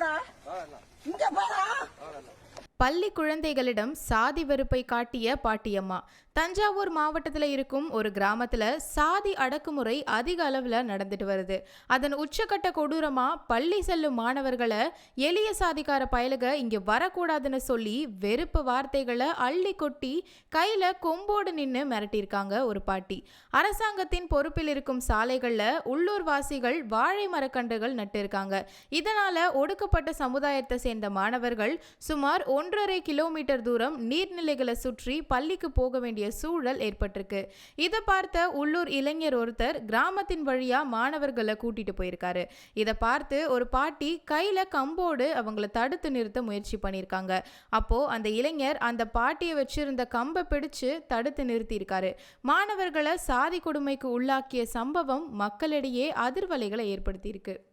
போடா. பள்ளி குழந்தைகளிடம் சாதி வெறுப்பை காட்டிய பாட்டியம்மா. தஞ்சாவூர் மாவட்டத்தில் இருக்கும் ஒரு கிராமத்தில் சாதி அடக்குமுறை அதிக அளவில் நடந்துட்டு வருது. அதன் உச்சக்கட்ட கொடூரமாக பள்ளி செல்லும் மாணவர்களை எளிய சாதிக்கார பயலுக இங்கே வரக்கூடாதுன்னு சொல்லி வெறுப்பு வார்த்தைகளை அள்ளி கொட்டி கையில் கொம்போடு நின்று மிரட்டியிருக்காங்க ஒரு பாட்டி. அரசாங்கத்தின் பொறுப்பில் இருக்கும் சாலைகளில் உள்ளூர் வாசிகள் வாழை மரக்கன்றுகள் நட்டிருக்காங்க. இதனால் ஒடுக்கப்பட்ட சமுதாயத்தை சேர்ந்த மாணவர்கள் சுமார் ஒன்றரை கிலோமீட்டர் தூரம் நீர்நிலைகளை சுற்றி பள்ளிக்கு போக வேண்டிய சூழல் ஏற்பட்டிருக்கு. இதை பார்த்த உள்ளூர் இளைஞர் ஒருத்தர் கிராமத்தின் வழியா மாணவர்களை கூட்டிட்டு போயிருக்காரு. இதை பார்த்து ஒரு பாட்டி கையில கம்போடு அவங்கள தடுத்து நிறுத்த முயற்சி பண்ணியிருக்காங்க அப்போ அந்த இளைஞர் அந்த பாட்டியை வச்சிருந்த கம்பை பிடிச்சு தடுத்து நிறுத்தியிருக்காரு. மாணவர்களை சாதி கொடுமைக்கு உள்ளாக்கிய சம்பவம் மக்களிடையே அதிர்வலைகளை ஏற்படுத்தியிருக்கு.